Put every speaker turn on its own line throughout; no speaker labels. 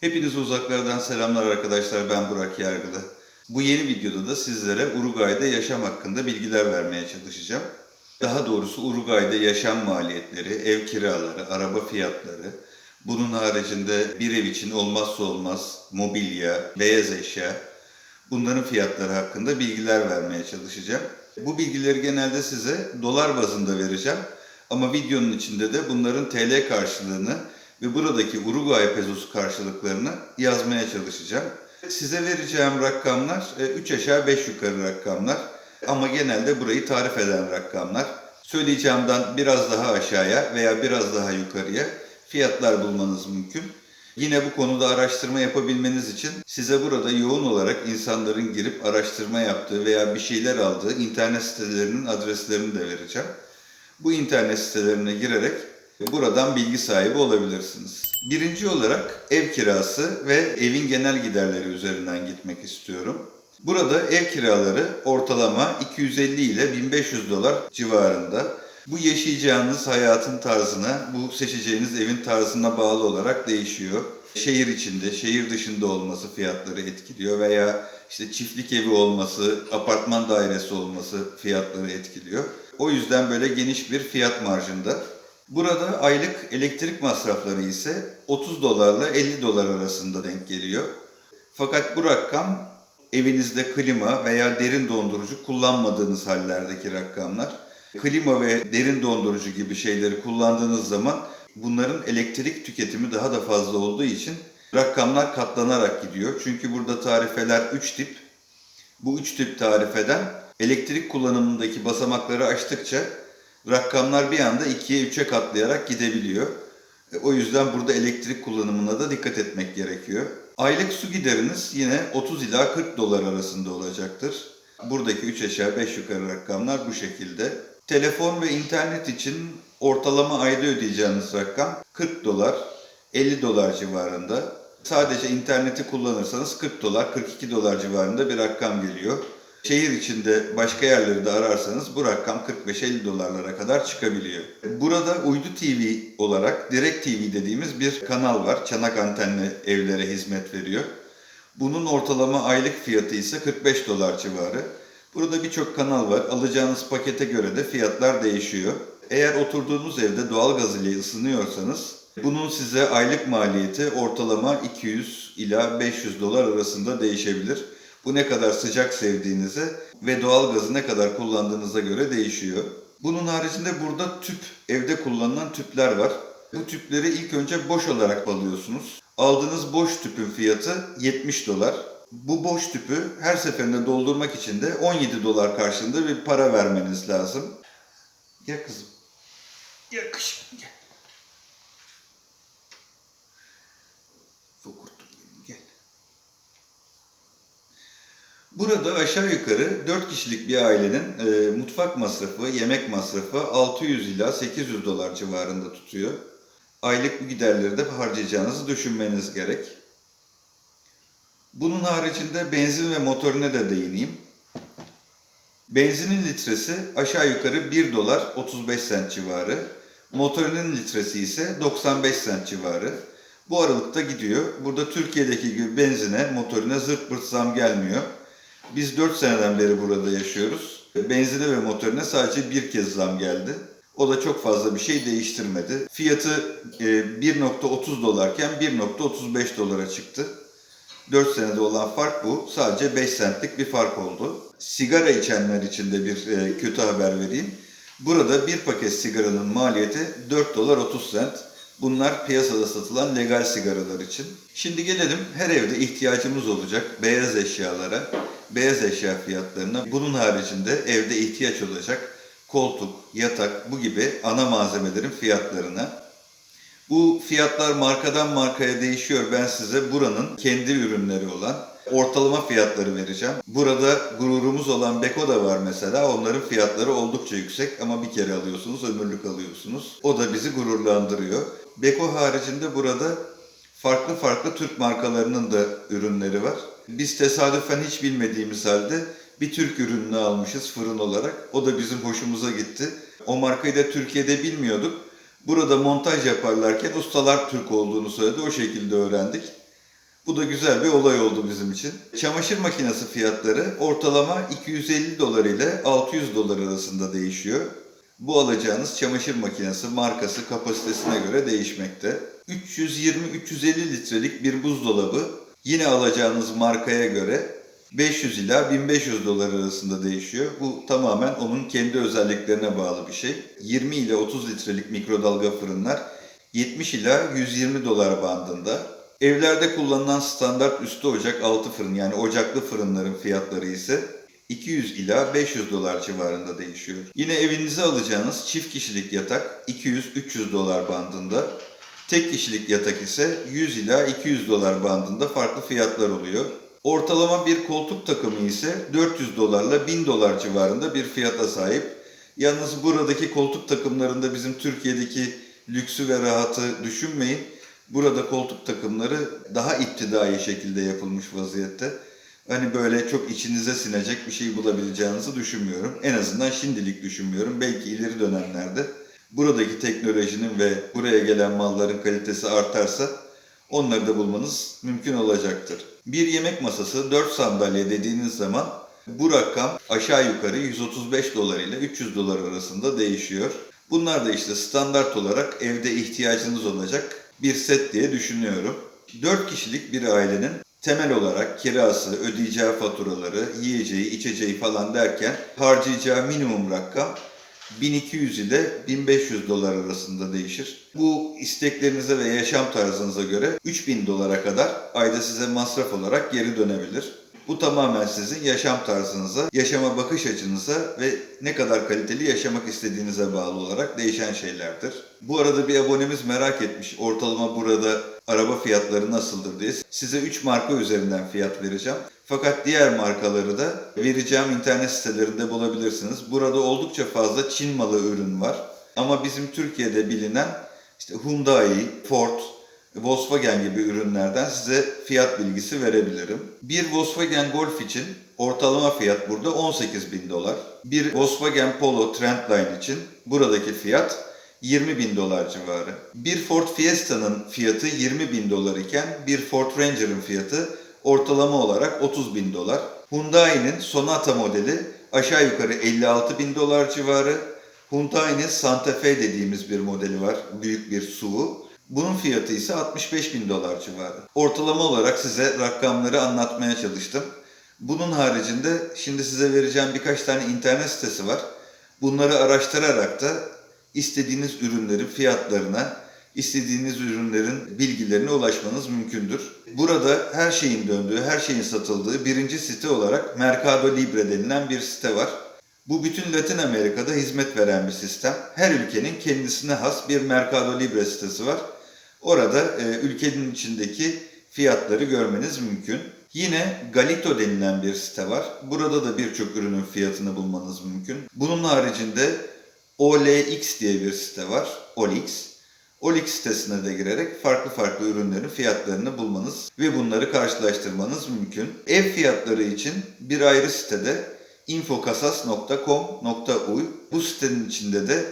Hepiniz uzaklardan selamlar arkadaşlar. Ben Burak Yargılı. Bu yeni videoda da sizlere Uruguay'da yaşam hakkında bilgiler vermeye çalışacağım. Daha doğrusu Uruguay'da yaşam maliyetleri, ev kiraları, araba fiyatları, bunun haricinde bir ev için olmazsa olmaz mobilya, beyaz eşya, bunların fiyatları hakkında bilgiler vermeye çalışacağım. Bu bilgileri genelde size dolar bazında vereceğim. Ama videonun içinde de bunların TL karşılığını ve buradaki Uruguay pesosu karşılıklarını yazmaya çalışacağım. Size vereceğim rakamlar 3 aşağı 5 yukarı rakamlar ama genelde burayı tarif eden rakamlar. Söyleyeceğimden biraz daha aşağıya veya biraz daha yukarıya fiyatlar bulmanız mümkün. Yine bu konuda araştırma yapabilmeniz için size burada yoğun olarak insanların girip araştırma yaptığı veya bir şeyler aldığı internet sitelerinin adreslerini de vereceğim. Bu internet sitelerine girerek buradan bilgi sahibi olabilirsiniz. Birinci olarak ev kirası ve evin genel giderleri üzerinden gitmek istiyorum. Burada ev kiraları ortalama 250 ile 1500 dolar civarında. Bu yaşayacağınız hayatın tarzına, bu seçeceğiniz evin tarzına bağlı olarak değişiyor. Şehir içinde, şehir dışında olması fiyatları etkiliyor veya işte çiftlik evi olması, apartman dairesi olması fiyatları etkiliyor. O yüzden böyle geniş bir fiyat marjında. Burada aylık elektrik masrafları ise 30 dolarla 50 dolar arasında denk geliyor. Fakat bu rakam evinizde klima veya derin dondurucu kullanmadığınız hallerdeki rakamlar. Klima ve derin dondurucu gibi şeyleri kullandığınız zaman bunların elektrik tüketimi daha da fazla olduğu için rakamlar katlanarak gidiyor. Çünkü burada tarifeler 3 tip. Bu 3 tip tarifeden elektrik kullanımındaki basamakları aştıkça rakamlar bir anda 2'ye 3'e katlayarak gidebiliyor. E, O yüzden burada elektrik kullanımına da dikkat etmek gerekiyor. Aylık su gideriniz yine 30 ila 40 dolar arasında olacaktır. Buradaki 3 aşağı 5 yukarı rakamlar bu şekilde. Telefon ve internet için ortalama ayda ödeyeceğiniz rakam 40 dolar, 50 dolar civarında. Sadece interneti kullanırsanız 40 dolar, 42 dolar civarında bir rakam geliyor. Şehir içinde başka yerleri de ararsanız bu rakam 45-50 dolarlara kadar çıkabiliyor. Burada Uydu TV olarak Direkt TV dediğimiz bir kanal var. Çanak antenli evlere hizmet veriyor. Bunun ortalama aylık fiyatı ise 45 dolar civarı. Burada birçok kanal var. Alacağınız pakete göre de fiyatlar değişiyor. Eğer oturduğunuz evde doğalgaz ile ısınıyorsanız bunun size aylık maliyeti ortalama 200 ila 500 dolar arasında değişebilir. Bu ne kadar sıcak sevdiğinize ve doğalgazı ne kadar kullandığınıza göre değişiyor. Bunun haricinde burada tüp, evde kullanılan tüpler var. Bu tüpleri ilk önce boş olarak alıyorsunuz. Aldığınız boş tüpün fiyatı 70 dolar. Bu boş tüpü her seferinde doldurmak için de 17 dolar karşılığında bir para vermeniz lazım. Gel kızım. Gel kışım gel. Burada aşağı yukarı 4 kişilik bir ailenin e, mutfak masrafı, yemek masrafı 600 ila 800 dolar civarında tutuyor. Aylık bu giderleri de harcayacağınızı düşünmeniz gerek. Bunun haricinde benzin ve motorine de değineyim. Benzinin litresi aşağı yukarı 1 dolar 35 sent civarı. Motorinin litresi ise 95 sent civarı. Bu aralıkta gidiyor. Burada Türkiye'deki gibi benzine, motorine zırt pırt zam gelmiyor. Biz 4 seneden beri burada yaşıyoruz. Benzine ve motorine sadece bir kez zam geldi. O da çok fazla bir şey değiştirmedi. Fiyatı e, 1.30 dolarken 1.35 dolara çıktı. 4 senede olan fark bu. Sadece 5 centlik bir fark oldu. Sigara içenler için de bir e, kötü haber vereyim. Burada bir paket sigaranın maliyeti 4 dolar 30 cent. Bunlar piyasada satılan legal sigaralar için. Şimdi gelelim her evde ihtiyacımız olacak beyaz eşyalara, beyaz eşya fiyatlarına. Bunun haricinde evde ihtiyaç olacak koltuk, yatak bu gibi ana malzemelerin fiyatlarına. Bu fiyatlar markadan markaya değişiyor. Ben size buranın kendi ürünleri olan ortalama fiyatları vereceğim. Burada gururumuz olan Beko da var mesela. Onların fiyatları oldukça yüksek ama bir kere alıyorsunuz, ömürlük alıyorsunuz. O da bizi gururlandırıyor. Beko haricinde burada farklı farklı Türk markalarının da ürünleri var. Biz tesadüfen hiç bilmediğimiz halde bir Türk ürününü almışız fırın olarak. O da bizim hoşumuza gitti. O markayı da Türkiye'de bilmiyorduk. Burada montaj yaparlarken ustalar Türk olduğunu söyledi. O şekilde öğrendik. Bu da güzel bir olay oldu bizim için. Çamaşır makinesi fiyatları ortalama 250 dolar ile 600 dolar arasında değişiyor. Bu alacağınız çamaşır makinesi markası kapasitesine göre değişmekte. 320-350 litrelik bir buzdolabı yine alacağınız markaya göre 500 ila 1500 dolar arasında değişiyor. Bu tamamen onun kendi özelliklerine bağlı bir şey. 20 ile 30 litrelik mikrodalga fırınlar 70 ila 120 dolar bandında. Evlerde kullanılan standart üstü ocak altı fırın yani ocaklı fırınların fiyatları ise 200 ila 500 dolar civarında değişiyor. Yine evinize alacağınız çift kişilik yatak 200-300 dolar bandında. Tek kişilik yatak ise 100 ila 200 dolar bandında farklı fiyatlar oluyor. Ortalama bir koltuk takımı ise 400 dolarla 1000 dolar civarında bir fiyata sahip. Yalnız buradaki koltuk takımlarında bizim Türkiye'deki lüksü ve rahatı düşünmeyin. Burada koltuk takımları daha iptidai şekilde yapılmış vaziyette. Hani böyle çok içinize sinecek bir şey bulabileceğinizi düşünmüyorum. En azından şimdilik düşünmüyorum. Belki ileri dönemlerde buradaki teknolojinin ve buraya gelen malların kalitesi artarsa onları da bulmanız mümkün olacaktır. Bir yemek masası 4 sandalye dediğiniz zaman bu rakam aşağı yukarı 135 dolar ile 300 dolar arasında değişiyor. Bunlar da işte standart olarak evde ihtiyacınız olacak bir set diye düşünüyorum. 4 kişilik bir ailenin temel olarak kirası, ödeyeceği faturaları, yiyeceği, içeceği falan derken harcayacağı minimum rakam 1200 ile 1500 dolar arasında değişir. Bu isteklerinize ve yaşam tarzınıza göre 3000 dolara kadar ayda size masraf olarak geri dönebilir. Bu tamamen sizin yaşam tarzınıza, yaşama bakış açınıza ve ne kadar kaliteli yaşamak istediğinize bağlı olarak değişen şeylerdir. Bu arada bir abonemiz merak etmiş ortalama burada araba fiyatları nasıldır diye. Size 3 marka üzerinden fiyat vereceğim. Fakat diğer markaları da vereceğim internet sitelerinde bulabilirsiniz. Burada oldukça fazla Çin malı ürün var. Ama bizim Türkiye'de bilinen işte Hyundai, Ford, Volkswagen gibi ürünlerden size fiyat bilgisi verebilirim. Bir Volkswagen Golf için ortalama fiyat burada 18 bin dolar. Bir Volkswagen Polo Trendline için buradaki fiyat 20 bin dolar civarı. Bir Ford Fiesta'nın fiyatı 20 bin dolar iken bir Ford Ranger'ın fiyatı ortalama olarak 30 bin dolar. Hyundai'nin Sonata modeli aşağı yukarı 56 bin dolar civarı. Hyundai'nin Santa Fe dediğimiz bir modeli var. Büyük bir SUV. Bunun fiyatı ise 65 bin dolar civarı. Ortalama olarak size rakamları anlatmaya çalıştım. Bunun haricinde şimdi size vereceğim birkaç tane internet sitesi var. Bunları araştırarak da istediğiniz ürünlerin fiyatlarına, istediğiniz ürünlerin bilgilerine ulaşmanız mümkündür. Burada her şeyin döndüğü, her şeyin satıldığı birinci site olarak Mercado Libre denilen bir site var. Bu bütün Latin Amerika'da hizmet veren bir sistem. Her ülkenin kendisine has bir Mercado Libre sitesi var. Orada e, ülkenin içindeki fiyatları görmeniz mümkün. Yine Galito denilen bir site var. Burada da birçok ürünün fiyatını bulmanız mümkün. Bunun haricinde OLX diye bir site var. OLX. OLX sitesine de girerek farklı farklı ürünlerin fiyatlarını bulmanız ve bunları karşılaştırmanız mümkün. Ev fiyatları için bir ayrı sitede infokasas.com.uy bu sitenin içinde de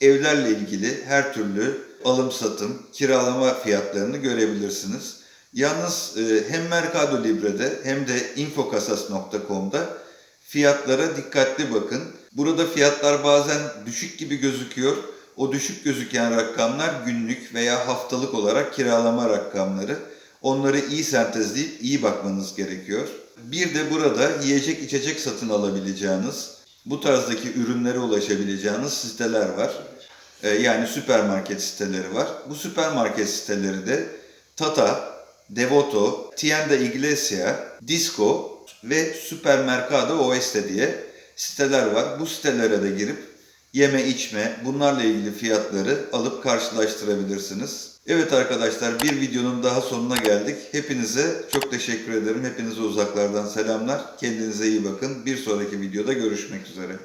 evlerle ilgili her türlü alım satım, kiralama fiyatlarını görebilirsiniz. Yalnız e, hem Mercado Libre'de hem de infokasas.com'da fiyatlara dikkatli bakın. Burada fiyatlar bazen düşük gibi gözüküyor. O düşük gözüken rakamlar günlük veya haftalık olarak kiralama rakamları. Onları iyi sentezleyip iyi bakmanız gerekiyor. Bir de burada yiyecek içecek satın alabileceğiniz, bu tarzdaki ürünlere ulaşabileceğiniz siteler var. Ee, yani süpermarket siteleri var. Bu süpermarket siteleri de Tata, Devoto, Tienda Iglesia, Disco ve Supermercado Oeste diye siteler var. Bu sitelere de girip yeme içme bunlarla ilgili fiyatları alıp karşılaştırabilirsiniz. Evet arkadaşlar bir videonun daha sonuna geldik. Hepinize çok teşekkür ederim. Hepinize uzaklardan selamlar. Kendinize iyi bakın. Bir sonraki videoda görüşmek üzere.